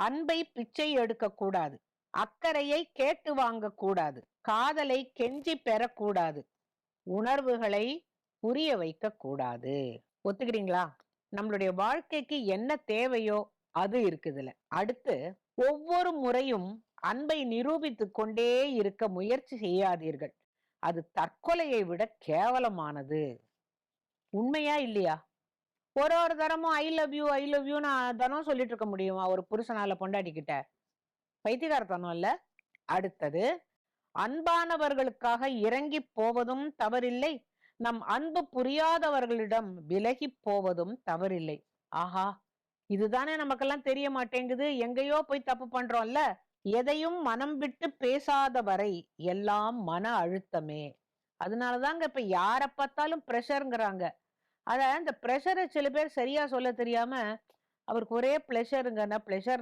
அன்பை பிச்சை எடுக்கக்கூடாது அக்கறையை கேட்டு வாங்கக்கூடாது காதலை கெஞ்சி பெறக்கூடாது. உணர்வுகளை புரிய வைக்க கூடாது. ஒத்துக்கிறீங்களா? நம்மளுடைய வாழ்க்கைக்கு என்ன தேவையோ அது இருக்குதுல. அடுத்து ஒவ்வொரு முறையும் அன்பை நிரூபித்து கொண்டே இருக்க முயற்சி செய்யாதீர்கள். அது தற்கொலையை விட கேவலமானது. உண்மையா இல்லையா? ஒரு ஒரு தரமும் I love you I love you நான் தினம் சொல்லிட்டு இருக்க முடியுமா? ஒரு புருஷனால பொண்டாட்டிக்கிட்ட. பைத்தியகாரத்தனம் இல்ல. அடுத்தது அன்பானவர்களுக்காக இறங்கி போவதும் தவறில்லை. நம் அன்பு புரியாதவர்களிடம் விலகி போவதும் தவறில்லை. ஆஹா இதுதானே நமக்கெல்லாம் தெரிய மாட்டேங்குது. எங்கேயோ போய் தப்பு பண்றோம்ல. எதையும் மனம் விட்டு பேசாத வரை எல்லாம் மன அழுத்தமே. அதனாலதாங்க இப்ப யார பார்த்தாலும் ப்ரெஷருங்கிறாங்க அத அந்த ப்ரெஷரை சில பேர் சரியா சொல்ல தெரியாம அவருக்கு ஒரே ப்ளெஷருங்கன்னா ப்ளெஷர்னா